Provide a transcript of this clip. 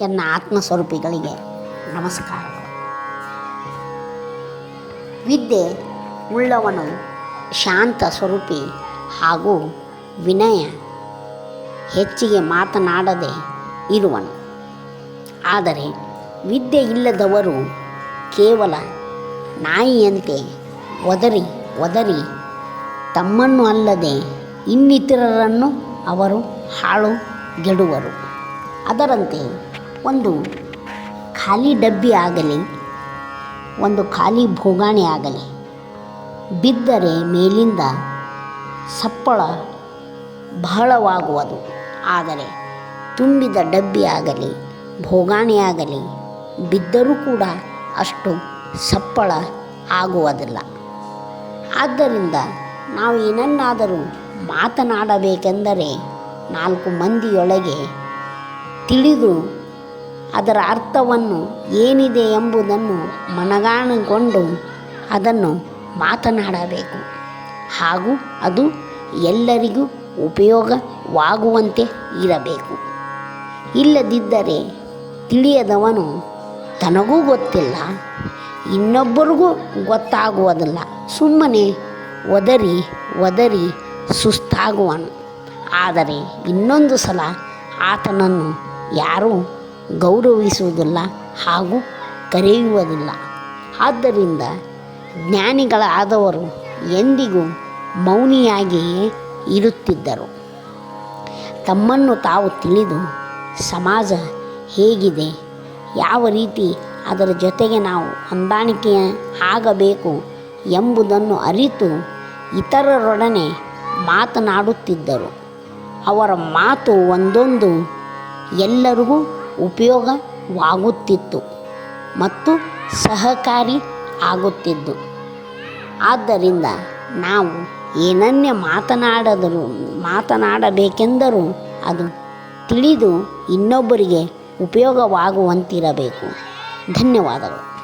ಎನ್ನ ಆತ್ಮಸ್ವರೂಪಿಗಳಿಗೆ ನಮಸ್ಕಾರ. ವಿದ್ಯೆ ಉಳ್ಳವನು ಶಾಂತ ಸ್ವರೂಪಿ ಹಾಗೂ ವಿನಯ ಹೆಚ್ಚಿಗೆ ಮಾತನಾಡದೆ ಇರುವನು. ಆದರೆ ವಿದ್ಯೆ ಇಲ್ಲದವರು ಕೇವಲ ನಾಯಿಯಂತೆ ಒದರಿ ಒದರಿ ತಮ್ಮನ್ನು ಅಲ್ಲದೆ ಇನ್ನಿತರರನ್ನು ಅವರು ಹಾಳು ಗೆಡುವರು ಅದರಂತೆ ಒಂದು ಖಾಲಿ ಡಬ್ಬಿ ಆಗಲಿ, ಒಂದು ಖಾಲಿ ಭೋಗಾಣಿ ಆಗಲಿ, ಬಿದ್ದರೆ ಮೇಲಿಂದ ಸಪ್ಪಳ ಬಹಳವಾಗುವುದು. ಆದರೆ ತುಂಬಿದ ಡಬ್ಬಿ ಆಗಲಿ, ಭೋಗಾಣಿ ಆಗಲಿ, ಬಿದ್ದರೂ ಕೂಡ ಅಷ್ಟು ಸಪ್ಪಳ ಆಗುವುದಿಲ್ಲ. ಆದ್ದರಿಂದ ನಾವು ಏನನ್ನಾದರೂ ಮಾತನಾಡಬೇಕೆಂದರೆ ನಾಲ್ಕು ಮಂದಿಯೊಳಗೆ ತಿಳಿದು ಅದರ ಅರ್ಥವನ್ನು ಏನಿದೆ ಎಂಬುದನ್ನು ಮನಗಾಣಗೊಂಡು ಅದನ್ನು ಮಾತನಾಡಬೇಕು. ಹಾಗೂ ಅದು ಎಲ್ಲರಿಗೂ ಉಪಯೋಗವಾಗುವಂತೆ ಇರಬೇಕು. ಇಲ್ಲದಿದ್ದರೆ ತಿಳಿಯದವನು ತನಗೂ ಗೊತ್ತಿಲ್ಲ, ಇನ್ನೊಬ್ಬರಿಗೂ ಗೊತ್ತಾಗುವುದಿಲ್ಲ. ಸುಮ್ಮನೆ ಒದರಿ ಒದರಿ ಸುಸ್ತಾಗುವನು. ಆದರೆ ಇನ್ನೊಂದು ಸಲ ಆತನನ್ನು ಯಾರೂ ಗೌರವಿಸುವುದಿಲ್ಲ ಹಾಗೂ ಕರೆಯುವುದಿಲ್ಲ. ಆದ್ದರಿಂದ ಜ್ಞಾನಿಗಳಾದವರು ಎಂದಿಗೂ ಮೌನಿಯಾಗಿಯೇ ಇರುತ್ತಿದ್ದರು. ತಮ್ಮನ್ನು ತಾವು ತಿಳಿದು ಸಮಾಜ ಹೇಗಿದೆ, ಯಾವ ರೀತಿ ಅದರ ಜೊತೆಗೆ ನಾವು ಹೊಂದಾಣಿಕೆ ಆಗಬೇಕು ಎಂಬುದನ್ನು ಅರಿತು ಇತರರೊಡನೆ ಮಾತನಾಡುತ್ತಿದ್ದರು. ಅವರ ಮಾತು ಒಂದೊಂದು ಎಲ್ಲರಿಗೂ ಉಪಯೋಗವಾಗುತ್ತಿತ್ತು ಮತ್ತು ಸಹಕಾರಿ ಆಗುತ್ತಿದ್ದು. ಆದ್ದರಿಂದ ನಾವು ಏನನ್ನೇ ಮಾತನಾಡದರು ಮಾತನಾಡಬೇಕೆಂದರೂ ಅದು ತಿಳಿದು ಇನ್ನೊಬ್ಬರಿಗೆ ಉಪಯೋಗವಾಗುವಂತಿರಬೇಕು. ಧನ್ಯವಾದಗಳು.